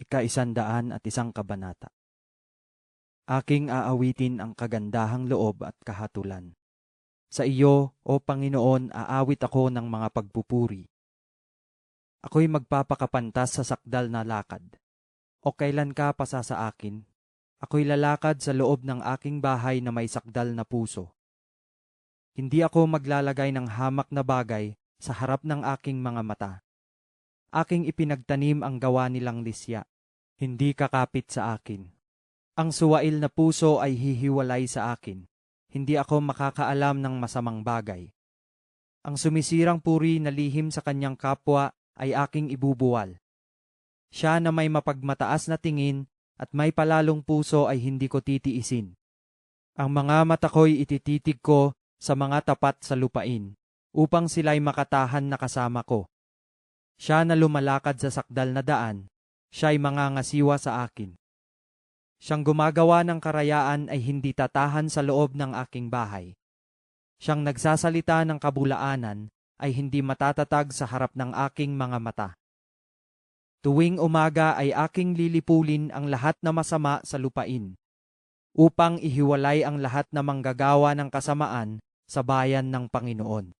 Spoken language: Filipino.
ika-isandaan at isang kabanata. Aking aawitin ang kagandahang loob at kahatulan. Sa iyo, O Panginoon, aawit ako ng mga pagpupuri. Ako'y magpapakapantas sa sakdal na lakad. O kailan ka pasa sa akin? Ako'y lalakad sa loob ng aking bahay na may sakdal na puso. Hindi ako maglalagay ng hamak na bagay sa harap ng aking mga mata. Aking ipinagtanim ang gawa nilang lisya, hindi kakapit sa akin. Ang suwail na puso ay hihiwalay sa akin. Hindi ako makakaalam ng masamang bagay. Ang sumisirang puri na lihim sa kanyang kapwa ay aking ibubuwal. Siya na may mapagmataas na tingin at may palalong puso ay hindi ko titiisin. Ang mga mata ko'y itititig ko sa mga tapat sa lupain, upang sila'y makatahan na kasama ko. Siya na lumalakad sa sakdal na daan, siya'y mangangasiwa sa akin. Siyang gumagawa ng karayaan ay hindi tatahan sa loob ng aking bahay. Siyang nagsasalita ng kabulaanan ay hindi matatatag sa harap ng aking mga mata. Tuwing umaga ay aking lilipulin ang lahat na masama sa lupain, upang ihiwalay ang lahat na manggagawa ng kasamaan sa bayan ng Panginoon.